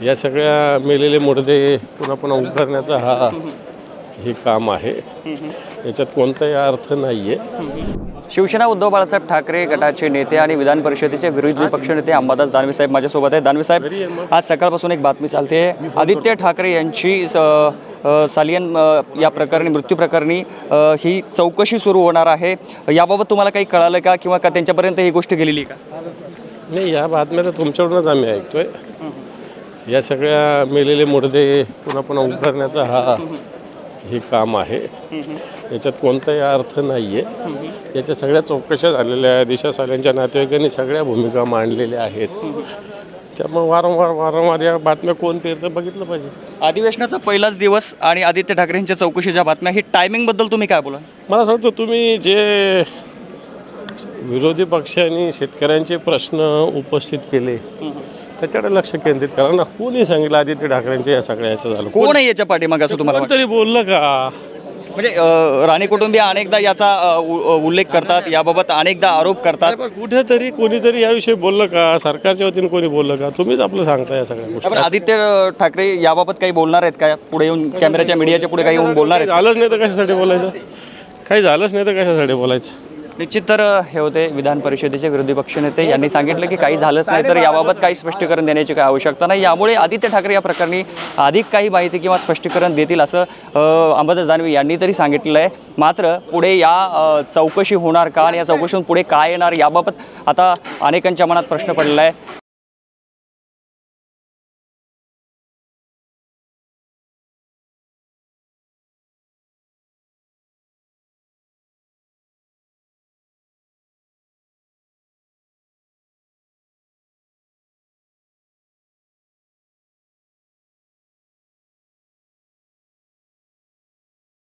या सगळ्या मेलेले मुडदे पुन्हा पुन्हा उभारण्याचा हा हे काम आहे. याच्यात कोणताही अर्थ नाही आहे शिवसेना उद्धव बाळासाहेब ठाकरे गटाचे नेते आणि विधान परिषदेचे विरोधी पक्ष नेते अंबादास दानवे साहेब माझ्यासोबत आहेत. दानवे साहेब आज सकाळपासून एक बातमी चालते. आदित्य ठाकरे यांची सालियन या प्रकरणी मृत्यू प्रकरणी ही चौकशी सुरू होणार आहे. याबाबत तुम्हाला काही कळालं का किंवा का त्यांच्यापर्यंत ही गोष्ट गेलेली का? नाही या बातम्या तर तुमच्याकडूनच आम्ही ऐकतोय. या सगळ्या मेलेले मुडदे पुन्हा पुन्हा उभारण्याचा हा हे काम आहे. याच्यात कोणताही अर्थ नाही आहे याच्या सगळ्या चौकशा झालेल्या आहेत. दिशा साल्यांच्या नातेवाईकांनी सगळ्या भूमिका मांडलेल्या आहेत. त्यामुळे वारंवार वारंवार या बातम्या कोण पेरतं बघितलं पाहिजे. अधिवेशनाचा पहिलाच दिवस आणि आदित्य ठाकरे यांच्या चौकशीच्या बातम्या ही टायमिंगबद्दल तुम्ही काय बोला मला असं वाटतं तुम्ही जे विरोधी पक्षांनी शेतकऱ्यांचे प्रश्न उपस्थित केले त्याच्याकडे लक्ष केंद्रित करा. ना कोणी सांगितलं आदित्य ठाकरेंच्या या सगळ्या याचं झालं? कोण आहे याच्या पाठीमागे असं तुम्हाला वाटतं? कोणतरी बोललं का? म्हणजे अ, राणे कुटुंबीय अनेकदा याचा अ, उ- उल्लेख करतात याबाबत अनेकदा आरोप करतात. पण कुठेतरी कोणीतरी याविषयी बोललं का? सरकारच्या वतीने कोणी बोललं का? तुम्हीच आपलं सांगता या सगळ्या गोष्टी. आपण आदित्य ठाकरे याबाबत काही बोलणार आहेत का? पुढे येऊन कॅमेऱ्याच्या मीडियाच्या पुढे काही येऊन बोलणार काही आहेत झालंच नाही तर कशासाठी बोलायचं? काही झालंच नाही तर कशासाठी बोलायचं? निश्चित तर हे होते विधान परिषदेचे विरोधी पक्षनेते यांनी सांगितलं की काही झालंच नाही तर याबाबत काही स्पष्टीकरण देण्याची काही आवश्यकता नाही. यामुळे आदित्य ठाकरे या प्रकरणी अधिक काही माहिती किंवा स्पष्टीकरण देतील असं अंबादास दानवे यांनी तरी सांगितलं आहे. मात्र पुढे या चौकशी होणार का आणि या चौकशीहून पुढे काय येणार याबाबत आता अनेकांच्या मनात प्रश्न पडलेला आहे.